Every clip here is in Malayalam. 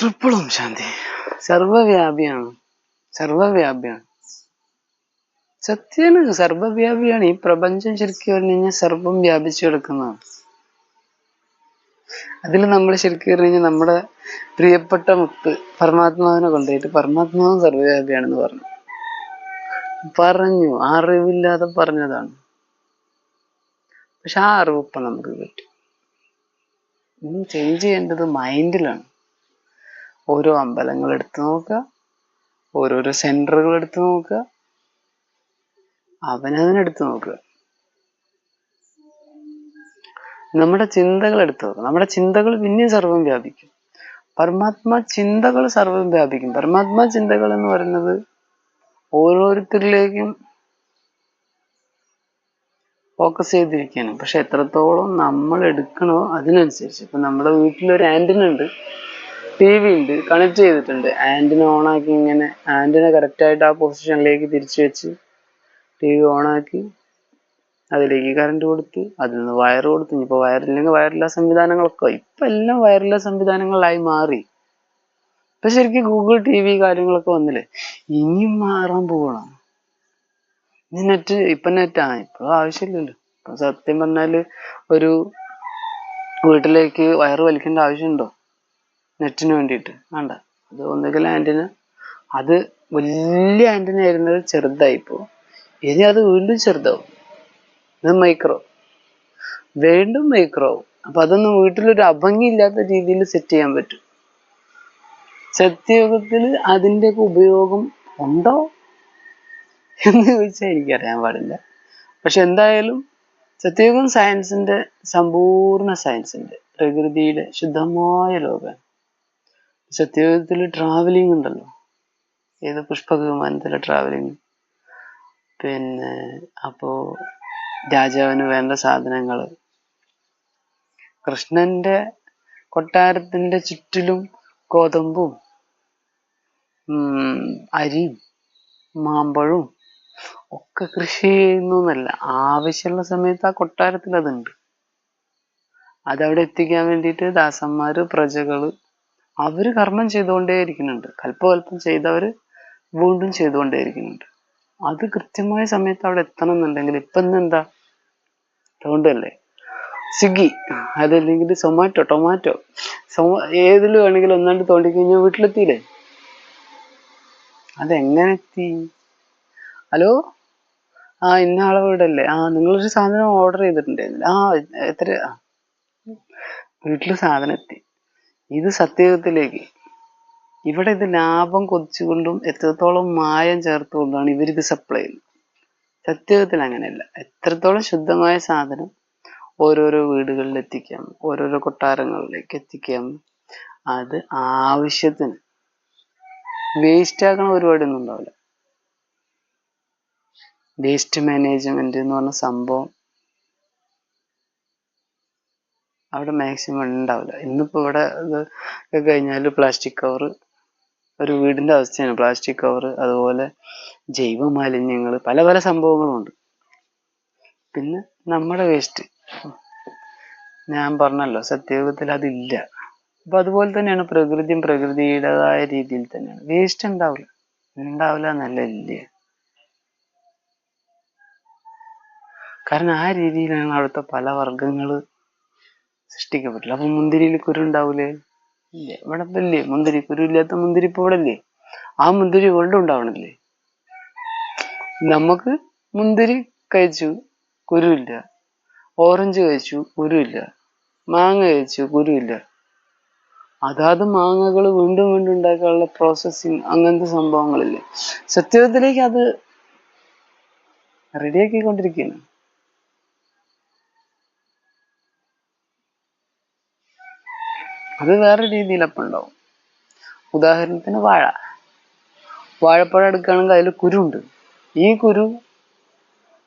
ട്രിപ്പിളും ശാന്തി. സർവവ്യാപിയാണ്. സർവവ്യാപിയാണ്. സത്യാണ് സർവവ്യാപിയാണ്. ഈ പ്രപഞ്ചം ശരിക്കും പറഞ്ഞു കഴിഞ്ഞാൽ സർവം വ്യാപിച്ചു കിടക്കുന്നതാണ്. അതിൽ നമ്മൾ ശരിക്കും പറഞ്ഞു കഴിഞ്ഞാൽ നമ്മുടെ പ്രിയപ്പെട്ട മുത്ത് പരമാത്മാവിനെ കൊണ്ടുപോയിട്ട് പരമാത്മാവും സർവവ്യാപിയാണെന്ന് പറഞ്ഞു. പറഞ്ഞു അറിവില്ലാതെ പറഞ്ഞതാണ്. പക്ഷെ ആ അറിവ് ഇപ്പൊ നമുക്ക് ഇനി ചേഞ്ച് ചെയ്യേണ്ടത് മൈൻഡിലാണ് ഓരോ അമ്പലങ്ങൾ എടുത്തു നോക്കുക. ഓരോരോ സെന്ററുകൾ എടുത്തു നോക്കുക. അവനവനെടുത്ത് നോക്കുക. നമ്മുടെ ചിന്തകൾ എടുത്തു നോക്കുക. നമ്മുടെ ചിന്തകൾ പിന്നെയും സർവം വ്യാപിക്കും. പരമാത്മാ ചിന്തകൾ സർവം വ്യാപിക്കും. പരമാത്മാ ചിന്തകൾ എന്ന് പറയുന്നത് ഓരോരുത്തരിലേക്കും ഫോക്കസ് ചെയ്തിരിക്കുകയാണ്. പക്ഷെ എത്രത്തോളം നമ്മൾ എടുക്കണോ അതിനനുസരിച്ച്. ഇപ്പൊ നമ്മുടെ വീട്ടിലൊരു ആന്റിന ഉണ്ട് ടി വി ഉണ്ട് കണക്ട് ചെയ്തിട്ടുണ്ട്. ആന്റിന ഓണാക്കി ഇങ്ങനെ ആന്റിന കറക്റ്റ് ആയിട്ട് ആ പൊസിഷനിലേക്ക് തിരിച്ചു വെച്ച് ടി വി ഓണാക്കി അതിലേക്ക് കറണ്ട് കൊടുത്ത് അതിൽ നിന്ന് വയർ കൊടുത്ത്. ഇനിയിപ്പോൾ വയറില്ലെങ്കിൽ വയറില്ല സംവിധാനങ്ങളൊക്കെ ഇപ്പൊ എല്ലാം വയറില്ല സംവിധാനങ്ങളായി മാറി. ഇപ്പൊ ശരിക്കും ഗൂഗിൾ ടി വി കാര്യങ്ങളൊക്കെ വന്നില്ലേ? ഇനിയും മാറാൻ പോകണം ഇനി നെറ്റ് ഇപ്പൊ നെറ്റ് ആ ഇപ്പൊ ആവശ്യമില്ലല്ലോ. ഇപ്പൊ സത്യം പറഞ്ഞാൽ ഒരു വീട്ടിലേക്ക് വയർ വലിക്കേണ്ട ആവശ്യമുണ്ടോ? നെറ്റിന് വേണ്ടിയിട്ട്. വേണ്ട. അത് ഒന്നുകിൽ ആന്റിന. അത് വലിയ ആന്റിന ആയിരുന്നത് ചെറുതായിപ്പോ. ഇനി അത് വീണ്ടും ചെറുതാവും. ഇത് മൈക്രോ വീണ്ടും മൈക്രോ ആവും. അപ്പൊ അതൊന്നും വീട്ടിലൊരു അഭംഗിയില്ലാത്ത രീതിയിൽ സെറ്റ് ചെയ്യാൻ പറ്റും. സത്യയോഗത്തിൽ അതിന്റെയൊക്കെ ഉപയോഗം ഉണ്ടോ? എന്ന് ചോദിച്ചാൽ എനിക്കറിയാൻ പാടില്ല. പക്ഷെ എന്തായാലും സത്യയോഗം സയൻസിന്റെ സമ്പൂർണ സയൻസിന്റെ പ്രകൃതിയുടെ ശുദ്ധമായ ലോകം സത്യയുഗത്തിൽ ട്രാവലിംഗ് ഉണ്ടല്ലോ. ഏത് പുഷ്പക വിമാനത്തിലെ ട്രാവലിംഗ് പിന്നെ അപ്പോ രാജാവിന് വേണ്ട സാധനങ്ങൾ കൃഷ്ണന്റെ കൊട്ടാരത്തിന്റെ ചുറ്റിലും ഗോതമ്പും അരിയും മാമ്പഴവും ഒക്കെ കൃഷി ചെയ്യുന്നു എന്നല്ല ആവശ്യമുള്ള സമയത്ത് ആ കൊട്ടാരത്തിൽ അതുണ്ട്. അതവിടെ എത്തിക്കാൻ വേണ്ടിയിട്ട് ദാസന്മാര് പ്രജകൾ അവർ കർമ്മം ചെയ്തുകൊണ്ടേയിരിക്കുന്നുണ്ട്. കൽപ്പകൽപ്പം ചെയ്തവര് വീണ്ടും ചെയ്തുകൊണ്ടേയിരിക്കുന്നുണ്ട്. അത് കൃത്യമായ സമയത്ത് അവിടെ എത്തണം എന്നുണ്ടെങ്കിൽ ഇപ്പൊ എന്താ? അതുകൊണ്ടല്ലേ? സ്വിഗ്ഗി അതല്ലെങ്കിൽ സൊമാറ്റോ ടൊമാറ്റോ സൊമ ഏതിൽ വേണമെങ്കിലും ഒന്നാണ്ട് തോണ്ടി കഴിഞ്ഞാൽ വീട്ടിലെത്തിയില്ലേ? അതെങ്ങനെ എത്തി? ഹലോ? ആ ഇന്ന ആളെ വീടല്ലേ? ആ നിങ്ങളൊരു സാധനം ഓർഡർ ചെയ്തിട്ടുണ്ടായിരുന്നില്ല? ആ എത്ര? വീട്ടിൽ സാധനം എത്തി. ഇത് സത്യയുഗത്തിലേക്ക് ഇവിടെ ഇത് ലാഭം കൊതിച്ചുകൊണ്ടും എത്രത്തോളം മായം ചേർത്തുകൊണ്ടാണ് ഇവരിത് സപ്ലൈ ചെയ്യുന്നത്. സത്യയുഗത്തിൽ അങ്ങനെയല്ല. എത്രത്തോളം ശുദ്ധമായ സാധനം ഓരോരോ വീടുകളിൽ എത്തിക്കാം ഓരോരോ കൊട്ടാരങ്ങളിലേക്ക് എത്തിക്കാം അത് ആവശ്യത്തിന്. വേസ്റ്റ് ആക്കണ പരിപാടിയൊന്നും ഉണ്ടാവില്ല. വേസ്റ്റ് മാനേജ്മെന്റ് എന്ന് പറഞ്ഞ സംഭവം അവിടെ മാക്സിമം ഉണ്ടാവില്ല. ഇന്നിപ്പോ ഇവിടെ ഇത് കഴിഞ്ഞാൽ പ്ലാസ്റ്റിക് കവർ ഒരു വീടിന്റെ അവസ്ഥയാണ്. പ്ലാസ്റ്റിക് കവർ അതുപോലെ ജൈവ മാലിന്യങ്ങൾ പല പല സംഭവങ്ങളും ഉണ്ട്. പിന്നെ നമ്മുടെ വേസ്റ്റ് ഞാൻ പറഞ്ഞല്ലോ സത്യയുഗത്തിൽ അതില്ല. അപ്പൊ അതുപോലെ തന്നെയാണ് പ്രകൃതിയും പ്രകൃതിയുടേതായ രീതിയിൽ തന്നെയാണ്. വേസ്റ്റ് ഉണ്ടാവില്ല. ഉണ്ടാവില്ല എന്നല്ല ഇല്ല കാരണം ആ രീതിയിലാണ് അവിടുത്തെ പല വർഗങ്ങൾ സൃഷ്ടിക്കപ്പെട്ടില്ല അപ്പൊ മുന്തിരിയിൽ കുരു ഉണ്ടാവൂലേ? ഇല്ല? ഇവിടെ ഇല്ലേ മുന്തിരി കുരു ഇല്ലാത്ത മുന്തിരി ഇപ്പൊ ഇവിടെ ഇല്ലേ ആ മുന്തിരി കൊണ്ട് ഉണ്ടാവണില്ലേ? നമുക്ക് മുന്തിരി കഴിച്ചു കുരുവില്ല. ഓറഞ്ച് കഴിച്ചു കുരുവില്ല. മാങ്ങ കഴിച്ചു കുരുവില്ല. അതാത് മാങ്ങകൾ വീണ്ടും വീണ്ടും ഉണ്ടാക്കാനുള്ള പ്രോസസ്സിങ് അങ്ങനത്തെ സംഭവങ്ങളില്ലേ? സത്യത്തിലേക്ക് അത് റെഡിയാക്കിക്കൊണ്ടിരിക്കുകയാണ് അത് വേറെ രീതിയിൽ അപ്പം ഉണ്ടാവും ഉദാഹരണത്തിന് വാഴ. വാഴപ്പഴം എടുക്കുകയാണെങ്കിൽ അതിൽ കുരുണ്ട്. ഈ കുരു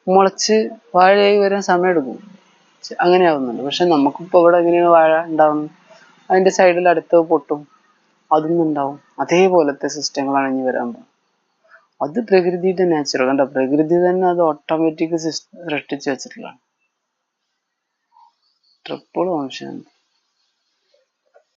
മുളച്ച് വാഴയായി വരാൻ സമയമെടുക്കും അങ്ങനെ ആവുന്നുണ്ട് പക്ഷെ നമുക്കിപ്പോ ഇവിടെ എങ്ങനെയാണ് വാഴ ഉണ്ടാവുന്നത്? അതിന്റെ സൈഡിൽ അടുത്ത് പൊട്ടും. അതൊന്നും ഉണ്ടാവും. അതേപോലത്തെ സിസ്റ്റങ്ങളാണ് ഇനി വരാൻ പോകുന്നത്. അത് പ്രകൃതിയുടെ നാച്ചുറൽ കണ്ട? പ്രകൃതി തന്നെ അത് ഓട്ടോമാറ്റിക് സൃഷ്ടിച്ചു വെച്ചിട്ടുള്ളതാണ്. ട്രിപ്പിൾ ഓം